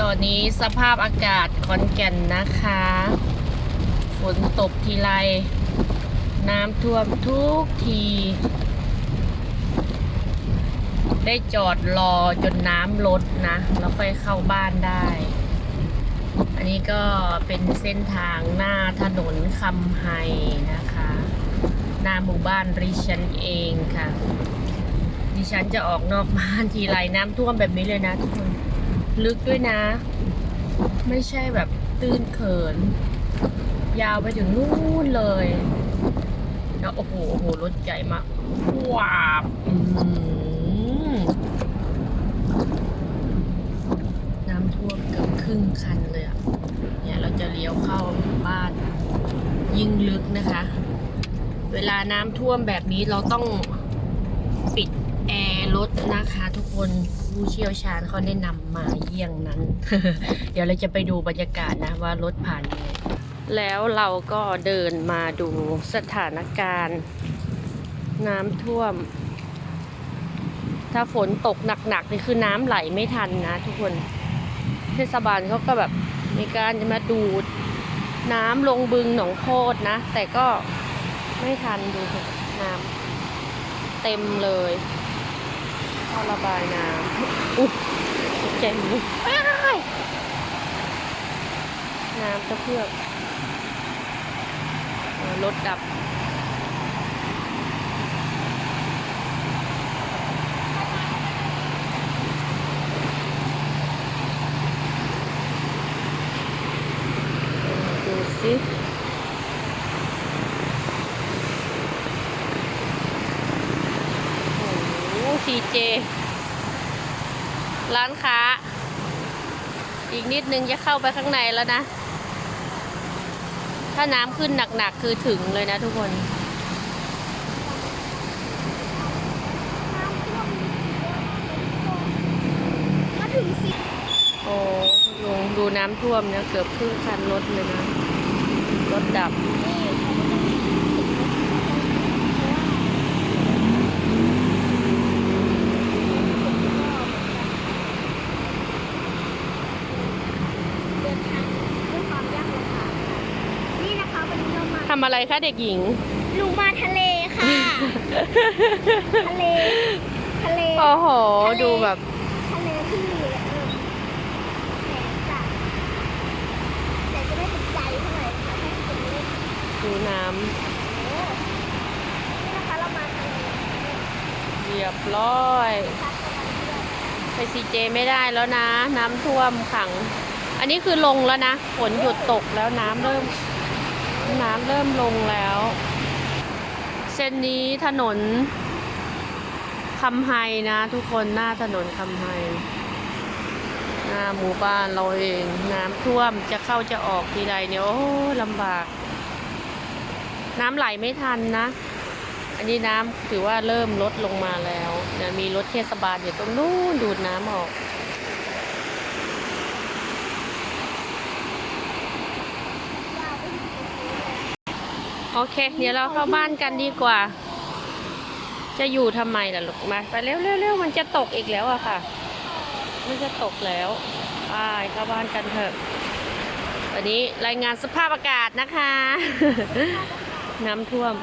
ตอนนี้สภาพอากาศขอนแก่นนะคะ ฝนตกทีไร น้ำท่วมทุกที ได้จอดรอจนน้ำลดนะ แล้วค่อยเข้าบ้านได้ อันนี้ก็เป็นเส้นทางหน้าถนนคำไฮนะคะ หน้าหมู่บ้านริชันเองค่ะ ดิฉันจะออกนอกบ้านทีไรน้ำท่วมแบบนี้เลยนะทุกคน ลึกด้วยนะ ไม่ใช่แบบตื้นเขิน ยาวไปถึงนู่นเลยแล้วโอ้โหโอ้โหรถใหญ่มากว้าบอื้อหือน้ำท่วมเกือบครึ่งคันเลยอะเนี่ยเราจะเลี้ยวเข้าบ้าน ยิ่งลึกนะคะ เวลาน้ำท่วมแบบนี้เราต้องปิดแอร์รถนะคะทุกคน ผู้เชี่ยวชาญเขาแนะนำมาเยี่ยงนั้น เดี๋ยวเราจะไปดูบรรยากาศนะว่ารถผ่านยังไงแล้วเราก็เดินมาดูสถานการณ์ น้ำท่วม ถ้าฝนตกหนักๆนี่คือน้ำไหลไม่ทันนะทุกคน เทศบาลเขาก็แบบมีการจะมาดูด น้ำลงบึงหนองโคตนะ แต่ก็ไม่ทันดูน้ำเต็มเลย ท่อระบายน้ำอุ๊ยตกใจหมูอ้ายน้ำจะเพื่อกเออรถดับดูสิีเจร้านค้า อีกนิดนึงจะเข้าไปข้างในแล้วนะ ถ้าน้ำขึ้นหนักๆคือถึงเลยนะทุกคน มาถึงสิโอ้ลงดูน้ำท่วมเนี่ยเกือบครึ่งคันรถเลยนะ รถดับนี่เขาก็ต้องติดรถเดินทางด้วยความยากลำบากค่ะนี่นะคะวันนี้เรามา ทำอะไรคะเด็กหญิง หนูมาทะเลค่ะ ทะเล ทะเล โอ้โห ทะเล ดูแบบ ทะเลที่เออแสนจะแต่จะไม่เป็นใจเท่าไหร่ค่ะแค่ตรงนี้ดูน้โอ้นี่นะคะเรามาทะเลำเรียบร้อยพักกันเที่ยวไปซีเจไม่ได้แล้วนะ น้ำท่วมขัง อันนี้คือลงแล้วนะ ฝนหยุดตกแล้วน้ำเริ่ม น้ำเริ่มลงแล้ว เส้นนี้ถนนคำไฮนะ ทุกคนหน้าถนนคำไฮหน้าหมู่บ้านเราเองน้ำท่วมจะเข้าจะออกทีใดเนี่ยโอ้ลำบาก น้ำไหลไม่ทันนะ อันนี้น้ำถือว่าเริ่มลดลงมาแล้วนี่ยมีรถเทศบาลอยู่ตรงนู้นดูดน้ำออก โอเค เดี๋ยวเราเข้าบ้านกันดีกว่า จะอยู่ทำไมล่ะลูกมาไปเร็วเร็วเร็วมันจะตกอีกแล้วอะค่ะ มันจะตกแล้วไปเข้าบ้านกันเถอะ วันนี้รายงานสภาพอากาศนะคะ น้ำท่วม